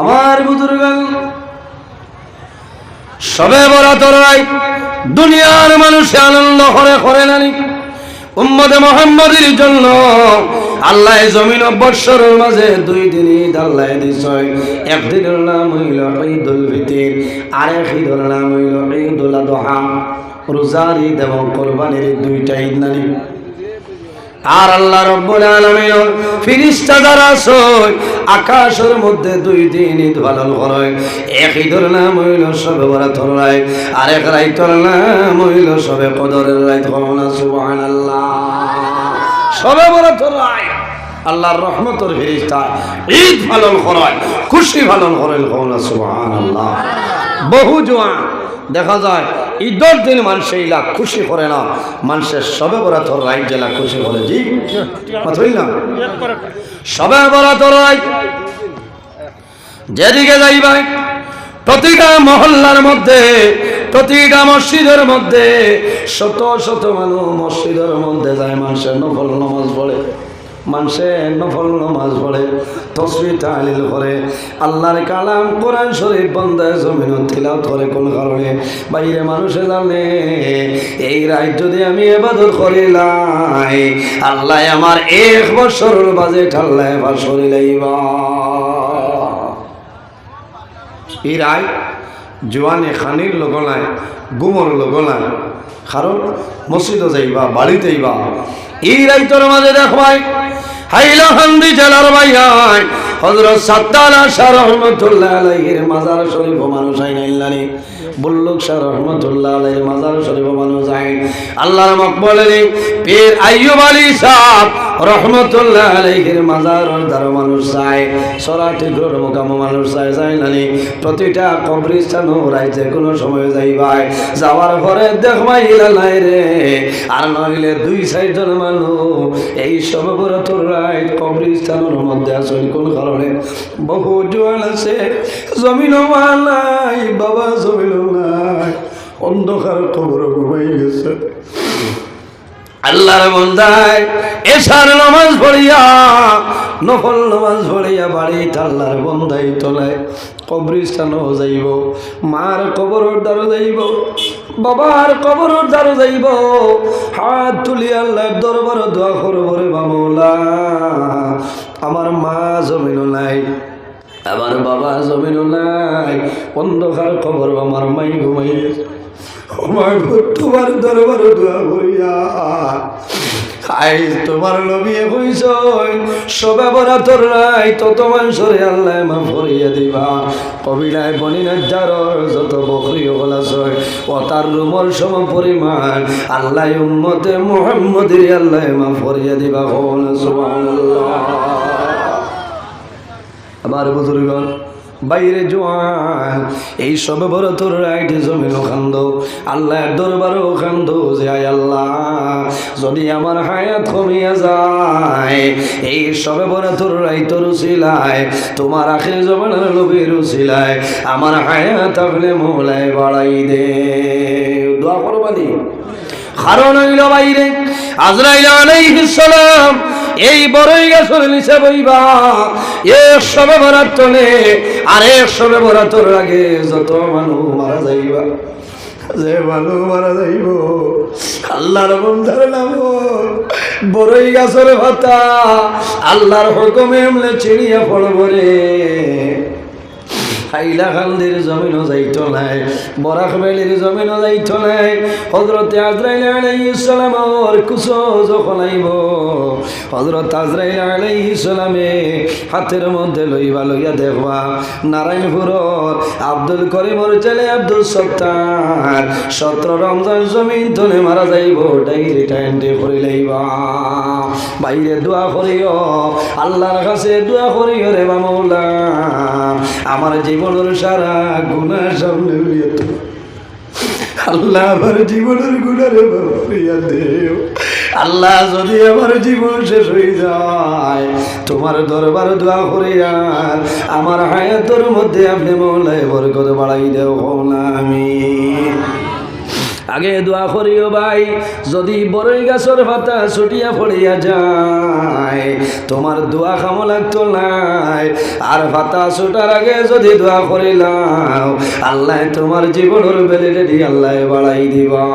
আমার বুজুর্গ। সবে বড় তোরাই দুনিয়ার মানুষে আনন্দ করে করে নানি উম্মদে মোহাম্মদের জন্য আল্লাহ জমিন বৎসরের মাঝে দুই দিন ঈদ আল্লাহ দিছয় একদিনের নাম হইল ঈদুল ফিতির আরেক ঈদের নাম হইল ঈদুল আদহা। রোজার ঈদ এবং কোরবানির দুইটা ঈদ নানি আর আল্লাহ রব্বুল আলামিন ফিরিস্তা যারা আছে আকাশের মধ্যে দুই দিন ঈদ পালন করে এক ঈদের নাম হইল সবে বরাতর রায় আর এক রাইতর নাম হইল সবে কদরের রাইত হওয়া সুবহানাল্লাহ। সবে বরাতর রায় আল্লাহর রহমতের ফিরিস্তা ঈদ পালন করায় খুশি পালন করেন। হওয়া সুবহানাল্লাহ। বহু জোয়ান, দেখা যায় ঈদের দিন মানুষ এইলা খুশি করে না। মানুষের সবে বরাতর রাইত জেলা খুশি করে জি? মাথুই না? সবে বরাতর রাইত যেদিকে যাইবাই প্রতিটা মহল্লার মধ্যে, প্রতিটা মসজিদের মধ্যে, শত শত মানুষ মসজিদের মধ্যে যায়, মানুষের নফল নমাজ পড়ে। মানুষে নফল নমাজ পড়ে, তসবি তাহলিল করে, আল্লাহর কালাম কোরআন শরীফ বন্ধায় জমিন তিলাওয়াত করে কোন কারণে? বাইরে মানুষে জানে, এই রাত যদি আমি এবাদত করিলাই আল্লাহ আমার এক বছরের বাজেট আল্লাহ এবার শরীরাইবা এই রায় জোয়ানে খানির লগনায় গুমর লগনায় কারণ মসজিদে যাইবা, বাড়িতে যাইবা, এই রাইতর মাঝে দেখবাই হাইলাকান্দি জেলার ভাইয়াই হজরত সাত্তালা শাহ রহমতুল্লাহ আলাইহির মাজার শরীফ মানুষ আইন আইলানি বুল্লুক শাহ রহমতুল্লাহ আলাইহির মাজার শরীফ মানুষ আইন। আল্লাহর মকবলেনি পীর আইয়ুব আলী সাহ রহমতুল্লাহ আলাইহির মাজার দ্বার মানুষ চায় সরাটি গ্রহ মোকাম মানুষ চায়, যায় নানি প্রতিটা কবরিস্তান রাইতে কোনো সময় যাইবাই যাওয়ার পরে দেখবাই নাই রে। আর নইলে দুই সাইডের মানুষ, এই তোর রাইট কবরিস্তানের মধ্যে আসল কোন কারণে? বহু জোয়ান আছে জমিন নাই, বাবা জমিন নাই। অন্ধকার খবর ঘুমাই গেছে। আল্লাহর বন্দায় এসার নামাজ পড়িয়া, নফল নামাজ পড়িয়া বাড়ি আল্লাহর বন্দাই তোলায়। কবরিস্তানও যাইব, মার কবরের দ্বারও যাইব, বাবার কবরের দ্বারও যাইব। হাত তুলি আল্লাহর দরবার দোয়া করব রে বামলা আমার মা জমিনও নাই, আমার বাবা জমিনও নাই, অন্ধকার খবর আমার মাই ঘুমাই তোমার দরবার দোয়া করিয়া। আই, তোমার নবিয়ে কইছ সবে বরা তোর রাই তত মানুষরে আল্লাহ মা ফরিয়া দিবা। কবিলায় বনিনার যারর যত বকরি হল আছে ও তার রুমর সম পরিমাণ, আল্লাহ উম্মতে মোহাম্মদের আল্লাহ মা ফরিয়া দিবা হল সুবহানাল্লাহ। আমার বুজুর্গণ বাইরে জোয়ান, এই সবে বড় তোর রাইটে জমিন খান্দ, আল্লাহর দরবারও খান্দ যে আয় আল্লাহ। যদি আমার হায়াত কমিয়া যায়, এই সবে বড় তোর রাইত রুচিলায় তোমার আখের জমানের লোভে রুচিলায় আমার হায়াত আপনি মোলায় বাড়াই দে। দোয়া করবানি কারণ হইল বাইরে, আজরাইল আলাইহিস সালাম এই বড়ই গাছের নিচে বইবা এক সবে ভরার তলে আর এক সবে ভরাতর আগে যত মানুষ মারা যাইবা। যে ভালো মারা যাইব, আল্লাহর বন্ধার নাম বড়ই গাছের ভাতা আল্লাহর হুকুমে এমলে চিড়িয়া পড়ব রে। হাইলাকান্দির জমিনও যাইতো নাই, বরাক বেলির জমিনও যাইতো নাই। হজরত আজরাইল আলাইহিস সালাম ওর কুসো যখন আইব হজরত আজরাইল আলাইহিস সালামে হাতের মধ্যে লইবা লইয়া দেখবা, নারায়ণপুরর আব্দুল করিমর ছেলে আব্দুল সত্তার সতেরো রমজান জমিন তলে মারা যাইব ডাইরি টাইন্ডে করে লইবা। বাইরে দোয়া করিও, আল্লাহর কাছে দোয়া করিও রে মামলা আমার জীবনের সারা গুণা সামনে আল্লাহ আমার জীবনের গুণারে বাবা দেও আল্লাহ যদি আমার জীবন শেষ হয়ে যায়, তোমার দরবার দোয়া করে আর আমার হায়াতর মধ্যে আপনি মৌলায় বরকত বাড়াই দেও না আমি আগে দোয়া করিও ভাই, যদি বড়ই গাছর পাতা ছুটিয়া পড়িয়া যায়, তোমার দোয়া খামো লাগতো নাই। আর পাতা ছুটার আগে যদি দোয়া করিলাম, আল্লাহ তোমার জীবনের বেলে আল্লাহ বাড়াই দিবা।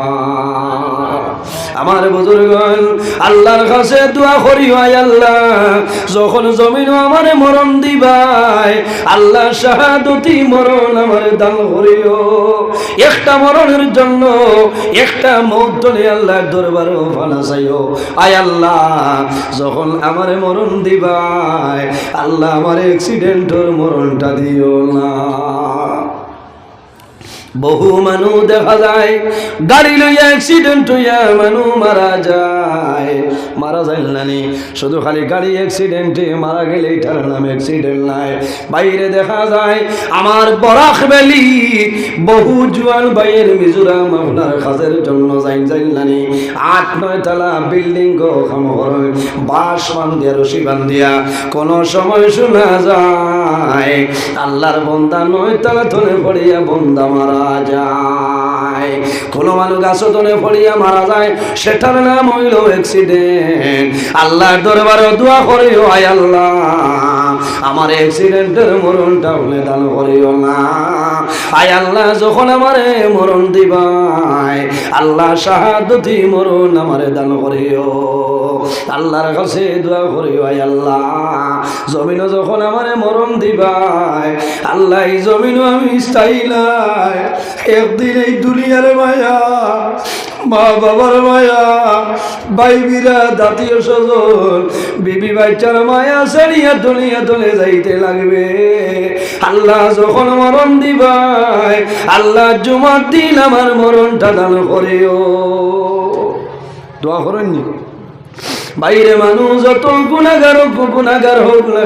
আমার বুজুর্গন আল্লাহর কাছে দোয়া করি হয় আল্লাহ। যখন জমিন আমার মরণ দিবাই আল্লাহ শাহাদতি মরণ আমার দান করিও। একটা মরণের জন্য একটা মৌতলে আল্লাহ দরবার ফানা চাইও আয় আল্লাহ, যখন আমার মরণ দিবাই আল্লাহ আমার অ্যাক্সিডেন্টর মরণটা দিও না। বহু মানুষ দেখা যায়। গাড়ি লইয়া অ্যাক্সিডেন্ট হইয়া মানুষ মারা যায়। মারা যায় নানি শুধু খালি গাড়ি অ্যাক্সিডেন্টে মারা গেলে এটার নাম অ্যাক্সিডেন্ট নাই। বাইরে দেখা যায়, আমার বরাক বেলি বহু জোয়ান বাইয়ের মিজোরাম আপনার কাজের জন্য যাই যাই নানি আট, নয় তালা বিল্ডিং গো বাস বান্ধিয়া, রশি বান্ধিয়া, কোনো সময় শোনা যায়। আল্লাহর বন্দা নয় তালা ধরে পড়িয়া বন্দা মারা যায়। কোন মানুষ গাছতনে পড়িয়া মারা যায়, সেটার নাম হইল অ্যাক্সিডেন্ট আল্লাহর দরবারে দোয়া করিও, আয় আল্লাহ। আমার অ্যাক্সিডেন্টের মরণটা হলে দান করিও না। আয় আল্লাহ, যখন আমারে মরণ দিবাই আল্লাহ শাহাদতি মরণ আমারে দান করিও। আল্লাহর কাছে দোয়া করিও, আয় আল্লাহ। জমিন যখন আমারে মরণ দিবাই আল্লাহ এই জমিন আমি স্থায়ী একদিন এই দুনিয়ার মায়া মা বাবার মায়া বাইবিরা দাতীয় সজল বিবি বাচ্চার মায়া সারিয়া দুনিয়া দলে যাইতে লাগবে। আল্লাহ যখন মরণ দিবাই আল্লাহ জুমার দিন আমার মরণটা দান করেও। দোয়া করেননি? বাইরে মানুষ যত গুণাগার গুণাগার হোক না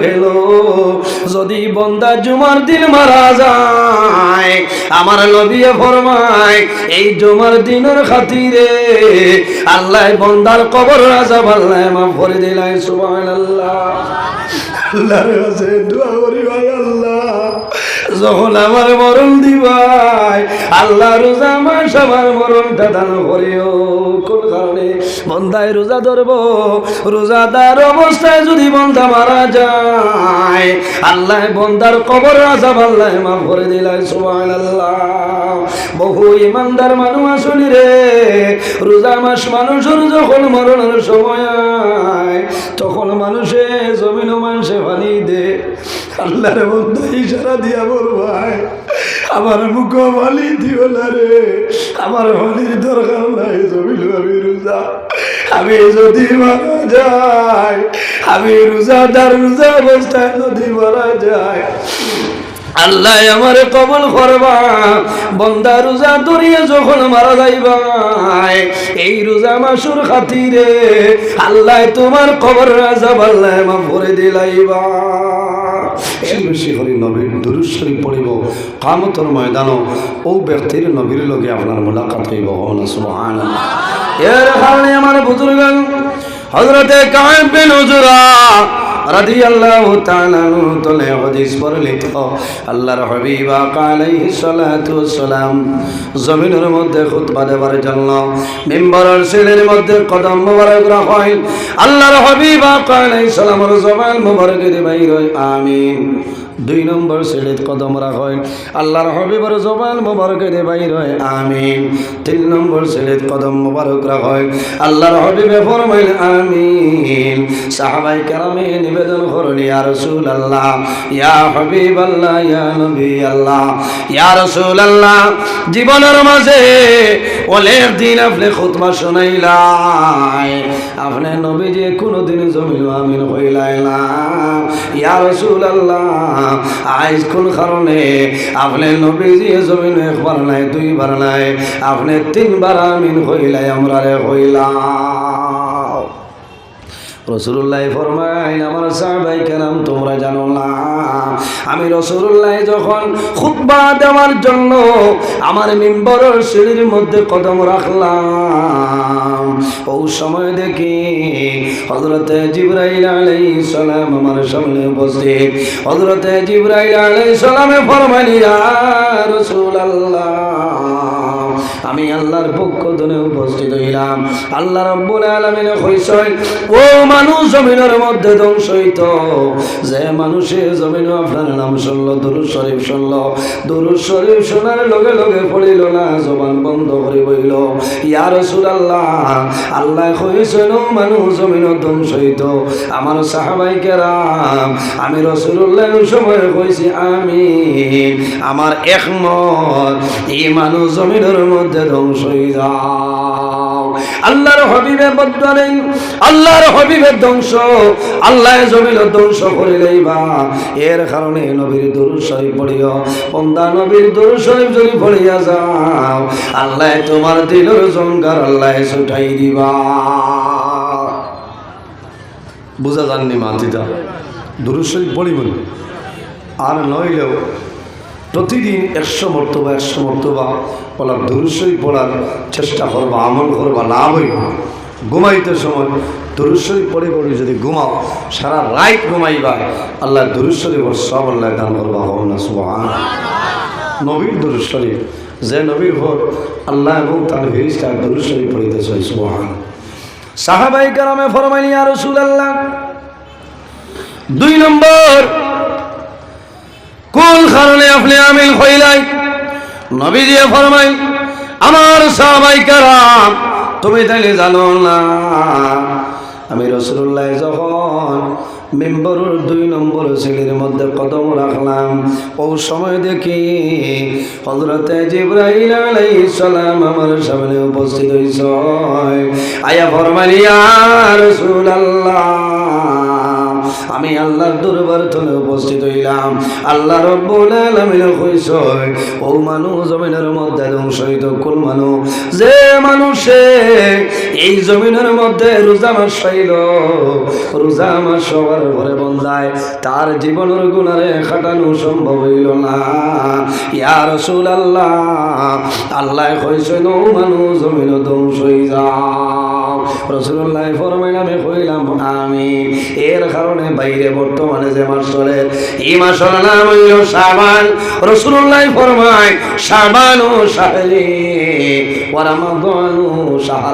যদি বন্দা জুমার দিন মারা যায়, আমার নবিয়ে ফরমায়, এই জুমার দিনের খাতিরে আল্লাহ বন্দার কবর রাজা আল্লাহ মা ভরে দিলাই সুবহানাল্লাহ। আল্লাহর কাছে দোয়া করি। আল্লাহ যখন আমার মরণ দিবাই আল্লাহ রোজা আমার মরণটা দান করিও। কোন কারণে? বন্দায় রোজা ধরবো। রোজাদার অবস্থায় যদি বন্ধা মারা যায় আল্লাহ বন্দার কবর রাজা আল্লাহ মাফ করে দিলাই সুবহান আল্লাহ বহু ইমানদার মানুষ আসলি রে। রোজা মাস মানুষের যখন মরণের সময় তখন মানুষে জমিন মানুষে পানি দে। আল্লাহর বন্ধু ইশারা দিয়া বলবাই আমার মুখ বালি দিও না রে। আমার হলির দরকার নাই জমিল আমি রোজা। আমি যদি মারা যাই, আমি রোজাদার রোজা অবস্থায় যদি মারা যায় আল্লাহ আমার কবল করবা বন্দা রোজা ধরিয়া যখন মারা যাইবাই এই রোজা মাসুর খাতিরে আল্লাহ তোমার কবর রাজা আল্লাহ মা ভরে দিলাইবা এই বেশি হরি নবীর দুরুদ শরীফ পড়িব, কামতর ময়দান ও ব্যক্তির নবীর লগে আপনার মোলাকাত হইব এর কারণে আমার বুজুর্গ হজরতে কায়েম বিন উজরা রাদিয়াল্লাহু তাআলা তলে হাদিস পড়লিত আল্লাহর হাবিব আলাইহিস সালাতু ওয়াসসালাম জমিনের মধ্যে জন্য, মিম্বরের সিলের মধ্যে কদম মোবারক রাখেন। আল্লাহর হাবিব আলাইহিস সালামের জবান মোবারক দিয়ে বাইর হয়, আমিন। দুই নম্বর সিলেত কদম রাখেন। আল্লাহর হাবিবর জবান মোবারক দিয়ে বাইর হয়, আমিন। তিন নম্বর সিলেত কদম মোবারক রাখেন। আল্লাহর হাবিবে ফরমাইল আমিন। সাহাবাই কেরামে নিবেদন করলি ইয়া রাসূল আল্লাহ ইয়া হাবিব আল্লাহ ইয়া নবী আল্লাহ ইয়া রাসূল আল্লাহ জীবনের মাঝে অনেক দিন আপনি খুতবা শুনাইলাই। আপনি নবীজি কোনোদিন জমিল আমিন হইলাই না ইয়া রাসূল আল্লাহ কোন কারণে আপনি নবীজি জমিন একবার নাই, দুইবার নাই, আপনি তিনবার আমিন হইলাই আমরা রে হইলাম। রসুল্লাহ ফরমাইন আমার সাহাবাই কেরাম, তোমরা জানো না। আমি রসুল্লাহ যখন খুতবা দেওয়ার জন্য আমার মিম্বরের সিঁড়ির মধ্যে কদম রাখলাম ও সময় দেখি হজরতে জিব্রাইল আলাই সালাম আমার সামনে বসে হজরতে জিব্রাইল আলাই সালামে ফরমাইল রসুল আল্লাহ আমি আল্লাহর পক্ষ ধরে উপস্থিত হইলাম। আল্লাহ রব্বুল আলামিন কইছেন ও মানুষ জমিনের মধ্যে ধ্বংস হইত। যে মানুষে জমিন আপনার নাম শুনলো, দুরুদ শরীফ শুনলো। দুরুদ শরীফ শোনার লগে লগে পড়িল না, জবান বন্ধ করে বইল। ইয়া রাসূলুল্লাহ, আল্লাহ কইছেন ও মানুষ জমিন ধ্বংস হইত। আমার সাহাবাই কেরাম, আমি রসুল্লাহ সময় কইছি আমি আমার একমত, এই মানুষ জমিনের মধ্যে ধ্বংস হয়ে যাও। আল্লাহর হবিবের বদলে আল্লাহর হবিবের ধ্বংস। আল্লাহ জমিন ধ্বংস করিলেই বা। এর কারণে নবীর দরুদ শরীফ পড়িও। বন্দা নবীর দরুদ শরীফ যদি পড়িয়া যাও, আল্লাহ তোমার দিলের জঙ্গার আল্লাহ ছুটাই দিবা। বুঝা যাননি মাতিদা দুরুশরীফ পড়িবেন। আর নইলেও প্রতিদিন একশো মর্তবা একশো মর্তবা বলা দুরুশরীফ পড়ার চেষ্টা করবা, আমল করবা লাভ হইব। ঘুমাইতে সময় দুরুশরীফ পড়ে পড়ে যদি ঘুমাও, সারা রাত ঘুমাইবা, আল্লাহ দুরুশরীফ সব আল্লাহ দান করবা হব না সুহান নবীর দুরুশরীফ যে নবীর ভোট আল্লাহ এবং তার ফিরিস্তার দুরুশরীফ পড়িতেছে সুহান সাহাবাই কারামে ফরমাইনি আর রসুল আল্লাহ দুই নম্বর কোন কারণে আপনি আমিল হইলাই নবী দিয়ে ফরমাই আমার সাহাবাই কারাম, তুমি তাইলে জানো না, আমি রসুল্লাহ যখন মেম্বরের দুই নম্বর ছেলের মধ্যে কদম রাখলাম, ও সময় দেখি হজরতে জিব্রাহিল আলাইহিস সালাম আমার সামনে উপস্থিত হইছ। আয়া ফরমালিয়া রাসূলুল্লাহ আমি আল্লাহর দরবার তলে উপস্থিত হইলাম। আল্লাহ রব্বুল আলামিন কইছ ও মানুষ জমিনের মধ্যে ধ্বংস হইত কোন মানুষ। যে মানুষে এই জমিনের মধ্যে রোজা মাস রোজা মাস সবার ঘরে বন্ধায়, তার জীবনের গুণারে খাটানো সম্ভব হইল না। ইয়া রসুল আল্লাহ আল্লাহ কইছেন ও মানুষ জমিন ধ্বংস হয়ে যাও। রসুল্লাহ বাইরে বর্তমানে যে মাস চলে, এই মাসের নাম হইল সাবান রসুল্লাহ ফরমায় সাবান ও সাহরি ওরামাদানু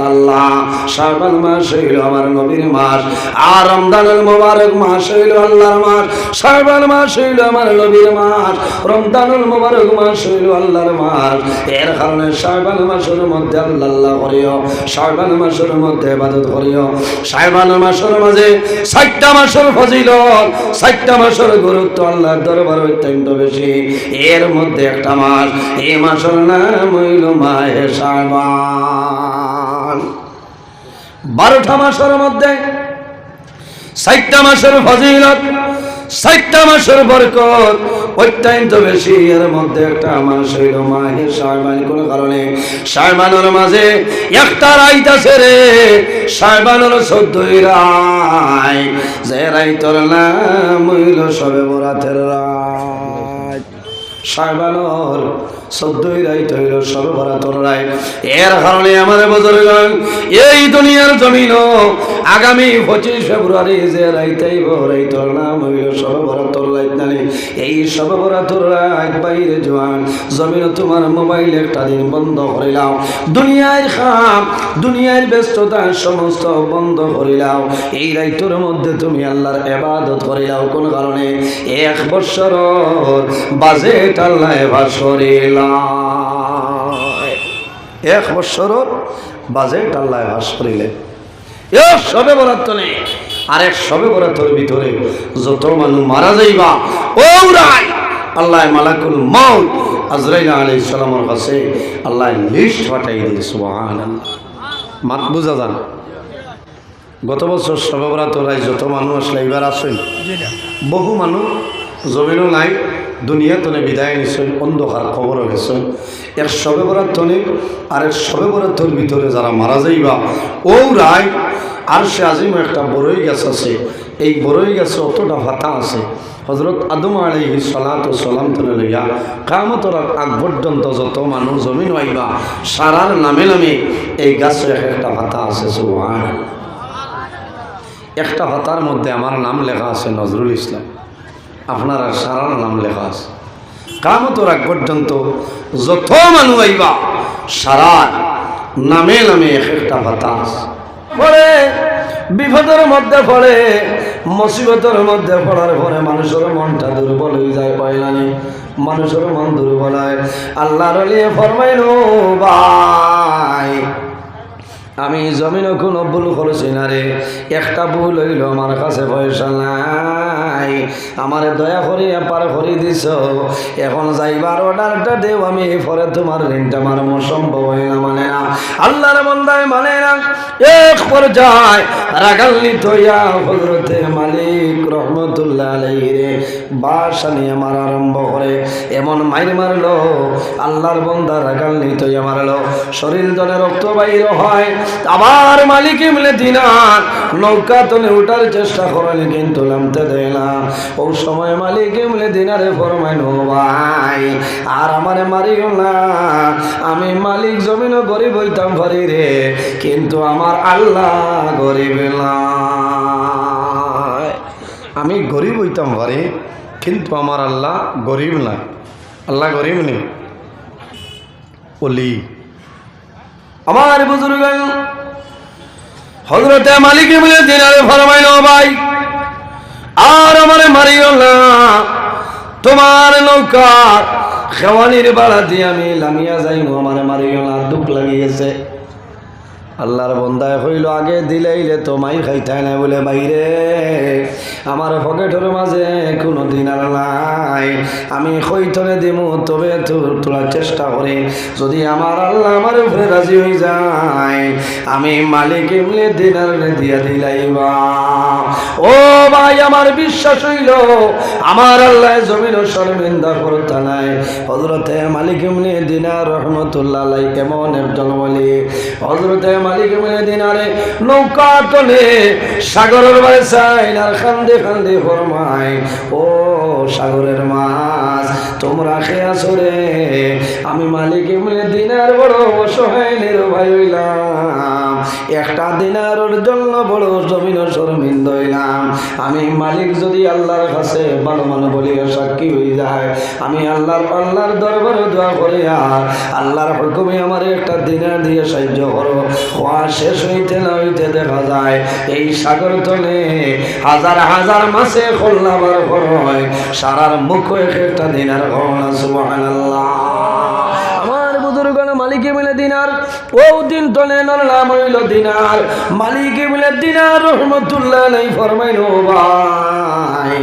আল্লাহ শাবান মাস হইল আমার নবীর মাস, আর রমজানুল মোবারক মাস হইল আল্লাহর মাস। শাবান মাস হইল আমার নবীর মাস মোবারক মাস হইল আল্লাহর মাস। এর কারণে শাবান মাসের মধ্যে আল্লাহ আল্লাহ করিও, শাবান মাসের মধ্যে ইবাদত করিও। শাবান মাসের মাঝে ষাটটা মাসের ফজিলত। ষাটটা মাসের গুরুত্ব আল্লাহর দরবার অত্যন্ত বেশি। এর মধ্যে একটা মাস এই মাসের নাম হইল মাহে শাবান। বারোটা মাসের মধ্যে ষাটটা মাসের ফজিলত, ষাটটা মাসের বরকত অত্যন্ত বেশি এর মধ্যে একটা মাস হইল মাহে সাইবান কোন কারণে সাইবানোর মাঝে একটা রাইত আছে রে। সাইবানোর চোদ্দই রায়। যে রাইতর নাম হইল সবে বরাতের রায়। সাইবানোর চোদ্দই রাইত হইল সর্বরাতর রায়। এর কারণে আমাদের বুজুর্গ, এই দুনিয়ার জমিন আগামী পঁচিশ ফেব্রুয়ারি যে রাইতাইব রাইতর নাম হইল সর্বরাতর রাইত নানি এই সর্বরাতর রাত বাইরে জোয়ান, জমিন তোমার মোবাইল একটা দিন বন্ধ করিলাম দুনিয়ার খাম দুনিয়ার ব্যস্ততা সমস্ত বন্ধ করিলাম এই রাইতর মধ্যে তুমি আল্লাহর এবাদত করিলাও কোন কারণে? এক বৎসর বাজেট আল্লাহ এবার সরিলাম এক বৎসরর বাজেট আল্লাহ ভাস করিলে এ সবে বরাত্ত নেই। আর এক সবে বরাত্তর ভিতরে যত মানুষ মারা যাইবা ও রাই আল্লাহ মালাকুল মৌত আজরাইল আলী সালামর কাছে আল্লাহ লিস্ট পাঠাই দিয়ে মাত বুঝা যান। গত বছর সবে বরাত্ত রায় যত মানুষ আসলে এবার আসেন বহু মানুষ জমিনও নাই দুনিয়া তনে বিদায় নিছেন, অন্ধকার খবরও গেছেন। এক সবে বরাত্তনে আর এক সবে বরাত্তর ভিতরে যারা মারা যাইবা ও রায় আর সে আজিম একটা বড়ই গাছ আছে। এই বড়ই গাছে অতটা ভাতা আছে। হজরত আদম আলী সালাত সালাম তনে লইয়া, কামতর আগ পর্যন্ত যত মানুষ জমিন আইবা সারার নামে নামে এই গাছে এক একটা ভাতা আছে একটা ভাতার মধ্যে আমার নাম লেখা আছে নজরুল ইসলাম। আপনার সারার নাম লেখা আছে। কামত রাখ পর্যন্ত যত মানুষ আইবা সারা নামে নামে এক একটা বাতাস পরে বিপদের মধ্যে পড়ে, মুসিবতের মধ্যে পড়ার পরে মানুষের মনটা দুর্বল হয়ে যায় পয়লানি মানুষের মন দুর্বল হয়। আল্লাহর লিয়ে ফরমাইল ভাই, আমি জমিন কোনো ভুল করছি না রে। একটা ভুল হইল, আমার কাছে পয়সা নাই। আমার দয়া করি পার করে দিছ। এখন যাইবার অর্ডারটা দেও আমি, পরে তোমার ঋণটা মারমো সম্ভব হয় না মানে না। আল্লাহর বন্দায় মানে না, এক পর্যায় রাগান্বিত হইয়া হজরতে মালিক রহমতুল্লাহ আলাইহি রে বাসা নিয়ে মারা আরম্ভ করে, এমন মাইর মারলো। আল্লাহর বন্দা রাগান্বিত হইয়া মারলো। শরীর জলে রক্ত বাইর হয়। আবার মালিক মিলে দিনার নৌকা তলে উঠার চেষ্টা করেন কিন্তু নামতে দেয় না। ও সময় মালিক মিলে দিনারে ফরমাইন ভাই। আর আমারে মারিও না, আমি মালিক, জমিনও গরিব হইতাম পারি রে, কিন্তু আমার আল্লাহ গরিব আমি গরিব হইতাম পারি কিন্তু আমার আল্লাহ গরিব না। আল্লাহ গরিব নেই। অলি আমার বুজুর্গ হজরতে মালিক বলে দিনারে ফরমাইল ভাই। আর আমারে মারিও না তোমার নৌকা খেওয়ানির বাড়া দিয়ে আমি লামিয়া যাইব, আমার মারিও না দুঃখ লাগিয়েছে। আল্লাহর বন্দায় হইল আগে, দিলেইলে তো মাই খাইতাই না বলে বাইরে আমার পকেটের মাঝে কোনো দিন আর নাই। আমি খৈতনে দিব তবে তোলার চেষ্টা করি। যদি আমার আল্লাহ আমার উপরে রাজি হয়ে যায়, আমি মালিক এমনি দিনার দিয়া দিলাইবা। ও ভাই, আমার বিশ্বাস হইল, আমার আল্লাহ জমিন শর্মিন্দা করতা নাই। হজরতে মালিক এমনি দিনার রহমতুল্লাহ কেমন একজন বলি হজরতে মালিক এমনি দিনারে নৌকা সাগরের বাড়ি আর খান্দে খান্দে ও সাগরের মাছ, তোমরা খেয়ে রে। আমি মালিক দিনার বড় অসহায় নির্ভয় হইলাম। একটা দিনারের জন্য বড় জমিন শর্মিন্দ হইলাম আমি মালিক যদি আল্লাহর কাছে ভালো মানে বলিয়া সাক্ষী হয়ে যায়, আমি আল্লাহর আল্লাহর দরবারে দোয়া করি আর আল্লাহর হুকুমে আমার একটা দিনার দিয়ে সাহায্য করো। হওয়া শেষ হইতে না হইতে দেখা যায়, এই সাগর তলে হাজার হাজার মাসে খোল্লাবার হয়, সারার মুখ এক একটা দিনার ঘর সুবহানাল্লাহ। আমার বুজুর্গণ মালিকে মিলে দিনার ও দিন নাম হইল দিনার। মালিকে মিলে দিনার রহমতুল্লাহ নাই ফরমাইল ভাই।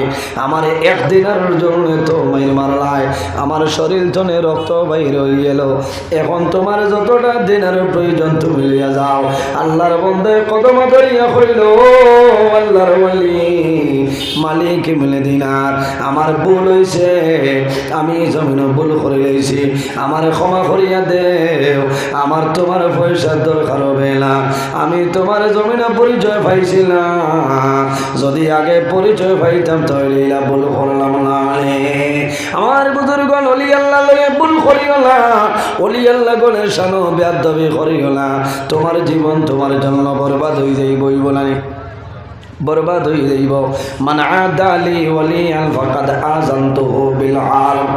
আমার এক দিনার জন্য তো আমার শরীর তনে রক্ত বাইর হয়ে গেল। এখন তোমার যতটা দিনের প্রয়োজন তুমি লিয়া যাও। আল্লাহর বন্ধে কদম ধরিয়া হইল আল্লাহর বলি মালিক মিলে দিনার, আমার ভুল হয়েছে আমি জমিন ভুল করে লইছি। আমার ক্ষমা করিয়া দেও। আমার তোমার পয়সার দরকার হবে না। আমি তোমার জমিনে পরিচয় পাইছিলাম। যদি আগে পরিচয় পাইতাম তাহলে ভুল করলাম না আমার বুজুর্গণ, অলি আল্লাহ লয়ে ভুল করিও না। অলি আল্লাহ গণের সানো ব্যাধবি করিও না। তোমার জীবন তোমার জন্য বরবাদ হয়ে যাইবই বলানি বরবাদ হয়ে যাইব। মানে আদালি ওয়ালিয়ান ফাকাদ আযানতুহু বিল হারব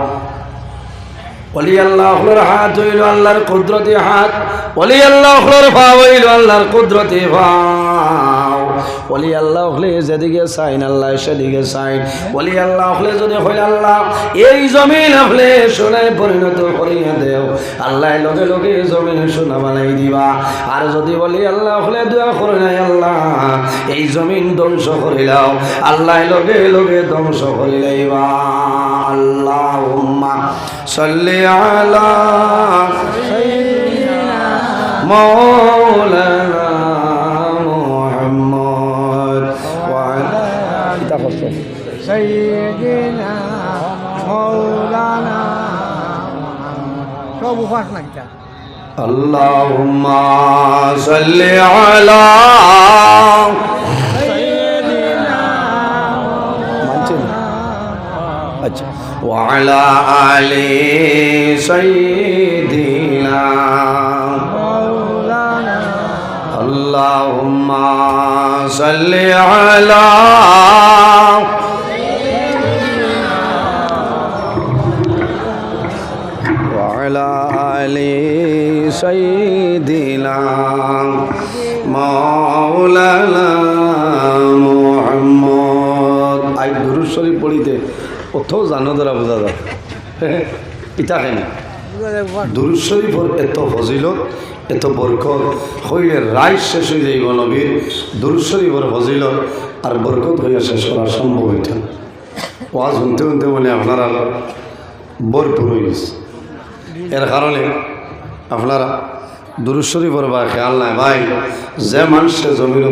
ওলি আল্লাহ হলোর হাত হইল আল্লাহর কুদরতি হাত। ওলি আল্লাহ হইল আল্লাহর কুদরতি পাও ওলি আল্লাহ হলে যেদিকে সাইন আল্লাহ সেদিকে সাইন ওলি আল্লাহ হলে যদি হইল আল্লাহ, এই জমিন হলে সোনায় পরিণত করিয়া দেও। আল্লাহ লগে লগে জমিন সোনা বানাই দিবা। আর যদি বলি আল্লাহ হলে দোয়া করে নাই আল্লাহ, এই জমিন ধ্বংস করিলাও আল্লাহ লগে লগে ধ্বংস করিলাইবা আল্লাহ সাল্লি আলা مولانا محمد وعلى سيدنا مولانا محمد اللهم صل على وعلى آل سيدنا اللهم صل على وعلى آل سيدنا مولانا মোহাম্মদ আই দুরুদ শরীফ পড়িতে কোথাও জানো ধরা বোঝা যায় ইটা কেন দুরুদ শরীফর এত ফজিলত এত বরকত। হইলে রায় শেষ হয়ে যাইব নবীর, দুরুদ শরীফর ফজিলত, আর বরকত হইয়া শেষ করা সম্ভব হইত ওয়াজ শুনতে শুনতে মানে আপনারা ভরপুর হয়ে গেছে। এর কারণে আপনারা দুরুদ শরীফর বা খেয়াল নাই ভাই, যে মানুষের জমির